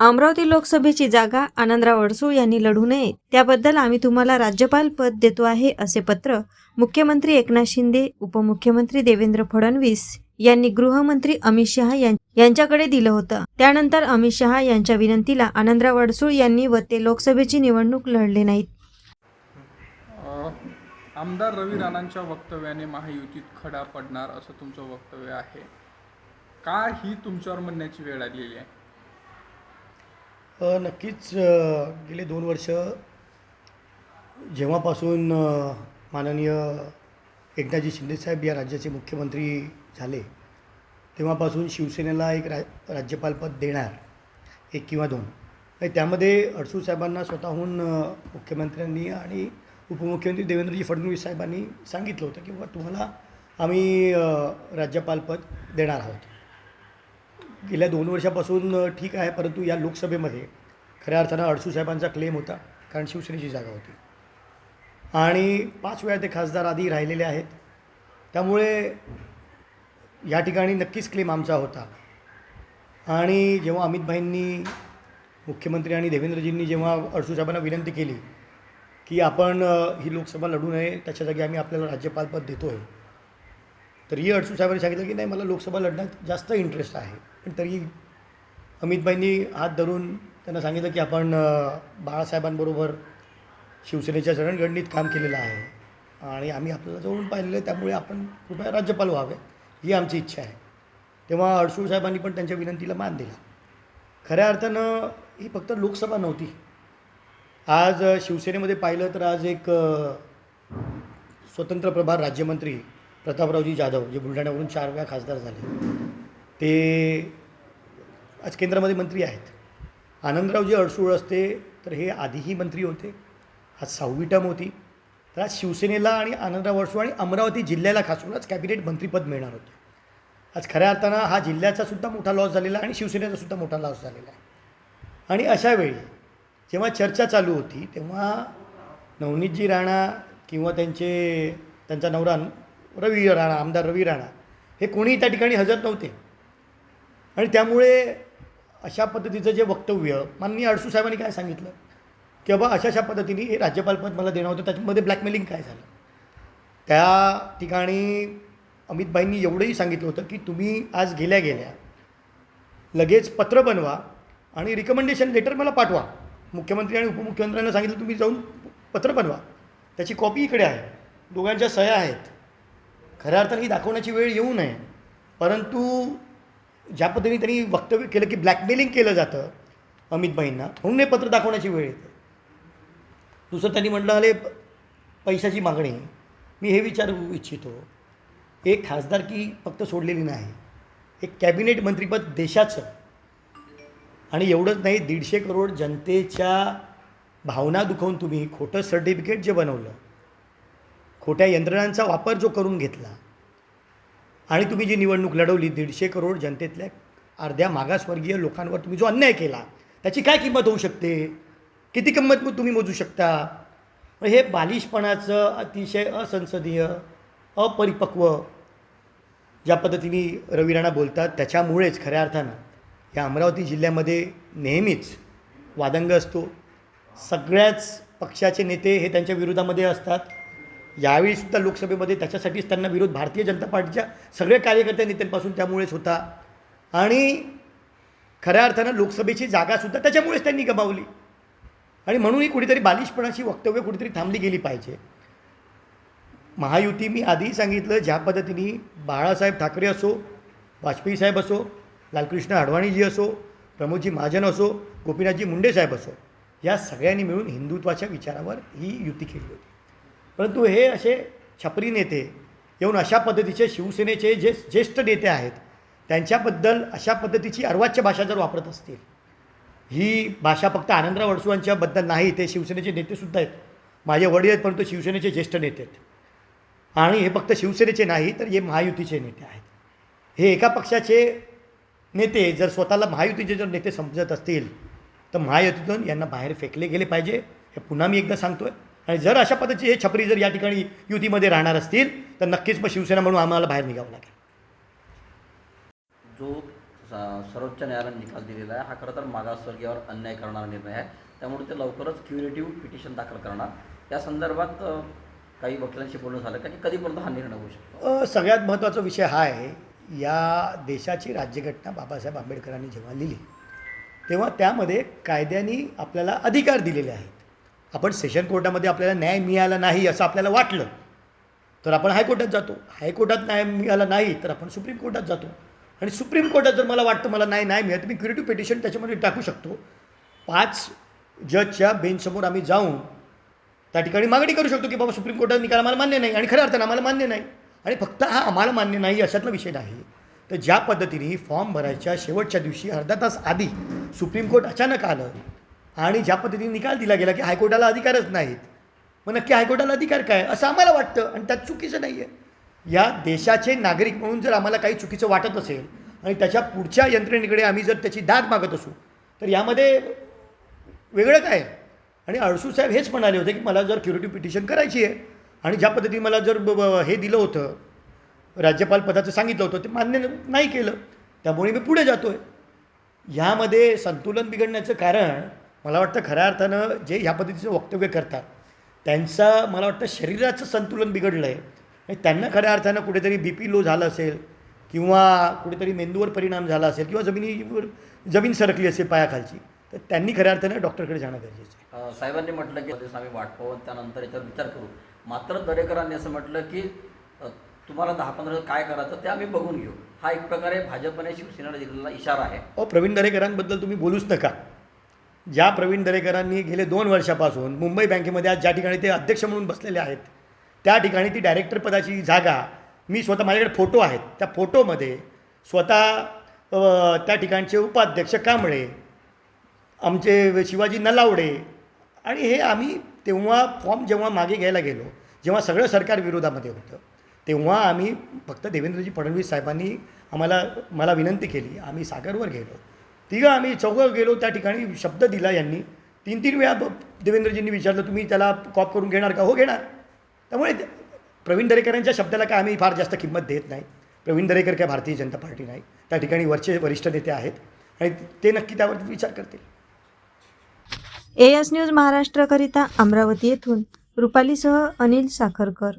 अमरावती लोकसभेची जागा आनंदराव अडसूळ यांनी लढू नये. त्याबद्दल आम्ही तुम्हाला राज्यपाल पद देतो आहे असे पत्र मुख्यमंत्री एकनाथ शिंदे उपमुख्यमंत्री देवेंद्र फडणवीस यांनी गृहमंत्री अमित शहा यां- यांच्याकडे दिलं होतं. त्यानंतर अमित शहा यांच्या विनंतीला आनंदराव अडसूळ यांनी व ते लोकसभेची निवडणूक लढले नाहीत. आमदार रवी राणांच्या वक्तव्याने महायुतीत खडा पडणार असं तुमचं वक्तव्य आहे. का ही तुमच्यावर म्हणण्याची वेळ आलेली आहे? नक्कीच गेले दोन वर्ष जेव्हापासून माननीय एकनाथजी शिंदेसाहेब या राज्याचे मुख्यमंत्री झाले तेव्हापासून शिवसेनेला एक रा राज्यपालपद देणार एक किंवा दोन. आणि त्यामध्ये अडसूळ साहेबांना स्वतःहून मुख्यमंत्र्यांनी आणि उपमुख्यमंत्री देवेंद्रजी फडणवीस साहेबांनी सांगितलं होतं की बाबा तुम्हाला आम्ही राज्यपालपद देणार आहोत. गेल्या दोन वर्षापासून ठीक आहे परंतु या लोकसभेमध्ये खऱ्या अर्थानं अडसू साहेबांचा क्लेम होता कारण शिवसेनेची जागा होती. आणि पाच वेळा ते खासदार आधी राहिलेले आहेत. त्यामुळे या ठिकाणी नक्कीच क्लेम आमचा होता. आणि जेव्हा अमितभाईंनी मुख्यमंत्री आणि देवेंद्रजींनी जेव्हा अडसू साहेबांना विनंती केली की आपण ही लोकसभा लढू नये त्याच्या जागी आम्ही आपल्याला राज्यपालपद देतो आहे तरीही अडसू साहेबांनी सांगितलं की नाही मला लोकसभा लढण्यात जास्त इंटरेस्ट आहे. पण तरी अमितबाईंनी हात धरून त्यांना सांगितलं की आपण बाळासाहेबांबरोबर शिवसेनेच्या चरणगणनीत काम केलेलं आहे आणि आम्ही आपल्याला जवळून पाहिलेलं आहे त्यामुळे आपण कृपया राज्यपाल व्हावे ही आमची इच्छा आहे. तेव्हा अडसूळ साहेबांनी पण त्यांच्या विनंतीला मान दिला. खऱ्या अर्थानं ही फक्त लोकसभा नव्हती. आज शिवसेनेमध्ये पाहिलं तर आज एक स्वतंत्र प्रभार राज्यमंत्री प्रतापरावजी जाधव जे बुलढाण्यावरून चार वेळा खासदार झाले. ते आज केंद्रामध्ये मंत्री आहेत. आनंदरावजी अडसूळ असते तर हे आधीही मंत्री होते. आज सहावी टर्म होती. तर आज शिवसेनेला आणि आनंदराव अडसूळ आणि अमरावती जिल्ह्याला खासून आज कॅबिनेट मंत्रीपद मिळणार होतं. आज खऱ्या अर्थानं हा जिल्ह्याचा सुद्धा मोठा लॉस झालेला आहे आणि शिवसेनेचा सुद्धा मोठा लॉस झालेला आहे. आणि अशा वेळी जेव्हा चर्चा चालू होती तेव्हा नवनीतजी राणा किंवा त्यांचे त्यांचा नवरा रवी राणा आमदार रवी राणा. हे कोणीही त्या ठिकाणी हजर नव्हते. आणि त्यामुळे अशा पद्धतीचं जे वक्तव्य माननीय अडसू साहेबांनी काय सांगितलं? की बाबा अशा अशा पद्धतीने हे राज्यपालपद मला देणं होतं त्याच्यामध्ये ब्लॅकमेलिंग काय झालं? त्या ठिकाणी अमितबाईंनी एवढंही सांगितलं होतं की तुम्ही आज गेल्या गेल्या लगेच पत्र बनवा आणि रिकमेंडेशन लेटर मला पाठवा. मुख्यमंत्री आणि उपमुख्यमंत्र्यांना सांगितलं तुम्ही जाऊन पत्र बनवा. त्याची कॉपी इकडे आहे. दोघांच्या सह्या आहेत. खऱ्या अर्थाने ही दाखवण्याची वेळ येऊ नये. परंतु ज्या पद्धतीने त्यांनी वक्तव्य केलं की ब्लॅकमेलिंग केलं जातं अमितभाईंना म्हणून हे पत्र दाखवण्याची वेळ येते. दुसरं त्यांनी म्हटलं आले पैशाची मागणी. मी हे विचारू इच्छितो. एक खासदारकी फक्त सोडलेली नाही. एक कॅबिनेट मंत्रीपद देशाचं. आणि एवढंच नाही दीडशे करोड जनतेच्या भावना दुखवून तुम्ही खोटं सर्टिफिकेट जे बनवलं खोट्या यंत्रणांचा वापर जो करून घेतला आणि तुम्ही जी निवडणूक लढवली दीडशे करोड जनतेतल्या अर्ध्या मागासवर्गीय लोकांवर तुम्ही जो अन्याय केला त्याची काय किंमत होऊ शकते? किती किंमत तुम्ही मोजू शकता? मग हे बालिशपणाचं अतिशय असंसदीय अपरिपक्व ज्या पद्धतीने रवी राणा बोलतात त्याच्यामुळेच खऱ्या अर्थानं या अमरावती जिल्ह्यामध्ये नेहमीच वादंग असतो. सगळ्याच पक्षाचे नेते हे त्यांच्या विरोधामध्ये असतात. यावेळीसुद्धा लोकसभेमध्ये त्याच्यासाठीच त्यांना विरोध भारतीय जनता पार्टीच्या सगळ्या कार्यकर्त्या नेत्यांपासून त्यामुळेच होता. आणि खऱ्या अर्थानं लोकसभेची जागासुद्धा त्याच्यामुळेच त्यांनी गमावली. आणि म्हणूनही कुठेतरी बालिशपणाची वक्तव्य कुठेतरी थांबली गेली पाहिजे. महायुती मी आधीही सांगितलं ज्या पद्धतीने बाळासाहेब ठाकरे असो वाजपेयी साहेब असो लालकृष्ण अडवाणीजी असो प्रमोदजी महाजन असो गोपीनाथजी मुंडे साहेब असो या सगळ्यांनी मिळून हिंदुत्वाच्या विचारावर ही युती केली होती. परंतु हे असे छपरी नेते येऊन अशा पद्धतीचे शिवसेनेचे जे ज्येष्ठ नेते आहेत त्यांच्याबद्दल अशा पद्धतीची अर्वाच्य भाषा जर वापरत असतील ही भाषा फक्त आनंदराव अडसुवांच्याबद्दल नाही ते शिवसेनेचे नेतेसुद्धा आहेत. माझे वडील आहेत परंतु शिवसेनेचे ज्येष्ठ नेते आहेत. आणि हे फक्त शिवसेनेचे नाही तर हे महायुतीचे नेते आहेत. हे एका पक्षाचे नेते जर स्वतःला महायुतीचे जर नेते समजत असतील तर महायुतीतून यांना बाहेर फेकले गेले पाहिजे. हे पुन्हा मी एकदा सांगतो आहे आणि जर अशा पद्धतीचे हे छपरी जर या ठिकाणी युतीमध्ये राहणार असतील तर नक्कीच मग शिवसेना म्हणून आम्हाला बाहेर निघावं लागेल. जो सर्वोच्च न्यायालयाने निकाल दिलेला आहे हा खरं तर मागासवर्गीयावर अन्याय करणारा निर्णय आहे. त्यामुळे ते लवकरच क्युरेटिव्ह पिटिशन दाखल करणार. त्या संदर्भात काही वकिलांशी बोलणं झालं का की कधीपर्यंत हा निर्णय होऊ शकतो? सगळ्यात महत्त्वाचा विषय हा आहे या देशाची राज्यघटना बाबासाहेब आंबेडकरांनी जेव्हा लिहिली तेव्हा त्यामध्ये कायद्याने आपल्याला अधिकार दिलेले आहेत. आपण सेशन कोर्टामध्ये आपल्याला न्याय मिळाला नाही असं आपल्याला वाटलं तर आपण हायकोर्टात जातो. हायकोर्टात न्याय मिळाला नाही तर आपण सुप्रीम कोर्टात जातो. आणि सुप्रीम कोर्टात जर मला वाटतं मला नाही नाही मिळत मी क्रिएटिव्ह पिटिशन त्याच्यामध्ये टाकू शकतो. पाच जजच्या बेंचसमोर आम्ही जाऊन त्या ठिकाणी मागणी करू शकतो की बाबा सुप्रीम कोर्टाचा निकाल आम्हाला मान्य नाही. आणि खऱ्या अर्थानं आम्हाला मान्य नाही. आणि फक्त हा आम्हाला मान्य नाही अशातला विषय नाही. तर ज्या पद्धतीने फॉर्म भरायच्या शेवटच्या दिवशी अर्धा तास आधी सुप्रीम कोर्ट अचानक आलं आणि ज्या पद्धतीने निकाल दिला गेला की हायकोर्टाला अधिकारच नाहीत. मग नक्की हायकोर्टाला अधिकार काय? असं आम्हाला वाटतं आणि त्यात चुकीचं नाही आहे या देशाचे नागरिक म्हणून जर आम्हाला काही चुकीचं वाटत असेल आणि त्याच्या पुढच्या यंत्रणेकडे आम्ही जर त्याची दाद मागत असू तर यामध्ये वेगळं काय? आणि अडसू साहेब हेच म्हणाले होते की मला जर क्युरेटिव्ह पिटिशन करायची आहे आणि ज्या पद्धतीने मला जर ब- हे दिलं होतं राज्यपाल पदाचं सांगितलं होतं ते मान्य नाही केलं. त्यामुळे मी पुढे जातो आहे ह्यामध्ये संतुलन बिघडण्याचं कारण मला वाटतं खऱ्या अर्थानं जे ह्या पद्धतीचं वक्तव्य करतात त्यांचं मला वाटतं शरीराचं संतुलन बिघडलं आहे आणि त्यांना खऱ्या अर्थानं कुठेतरी बी पी लो झालं असेल किंवा कुठेतरी मेंदूवर परिणाम झाला असेल किंवा जमिनीवर जमीन सरकली असेल पायाखालची तर त्यांनी खऱ्या अर्थानं डॉक्टरकडे जाणं गरजेचं आहे. साहेबांनी म्हटलं की आम्ही वाट पाहू आणि त्यानंतर याच्यावर विचार करू. मात्र दरेकरांनी असं म्हटलं की तुम्हाला दहा पंधरा काय करायचं ते आम्ही बघून घेऊ. हा एक प्रकारे भाजपने शिवसेनेला दिलेला इशारा आहे. अहो प्रवीण दरेकरांबद्दल तुम्ही बोलूच नका. ज्या प्रवीण दरेकरांनी गेले दोन वर्षापासून मुंबई बँकेमध्ये आज ज्या ठिकाणी ते अध्यक्ष म्हणून बसलेले आहेत त्या ठिकाणी ती डायरेक्टर पदाची जागा मी स्वतः माझ्याकडे फोटो आहेत. त्या फोटोमध्ये स्वतः त्या ठिकाणचे उपाध्यक्ष कांबळे आमचे शिवाजी नलावडे आणि हे आम्ही तेव्हा फॉर्म जेव्हा मागे घ्यायला गेलो जेव्हा सगळं सरकार विरोधामध्ये होतं तेव्हा आम्ही फक्त देवेंद्रजी फडणवीस साहेबांनी आम्हाला मला विनंती केली आम्ही सागरवर गेलो. तिघं आम्ही चौघं गेलो त्या ठिकाणी शब्द दिला यांनी. तीन तीन वेळा ब- देवेंद्रजींनी विचारलं तुम्ही त्याला कॉप करून घेणार का? हो घेणार. त्यामुळे प्रवीण दरेकरांच्या शब्दाला काय आम्ही फार जास्त किंमत देत नाही. प्रवीण दरेकर काय भारतीय जनता पार्टी नाही. त्या ठिकाणी वरचे वरिष्ठ नेते आहेत आणि ते नक्की त्यावर विचार करतील. एस न्यूज महाराष्ट्रकरिता अमरावती येथून. रुपालीसह अनिल साखरकर.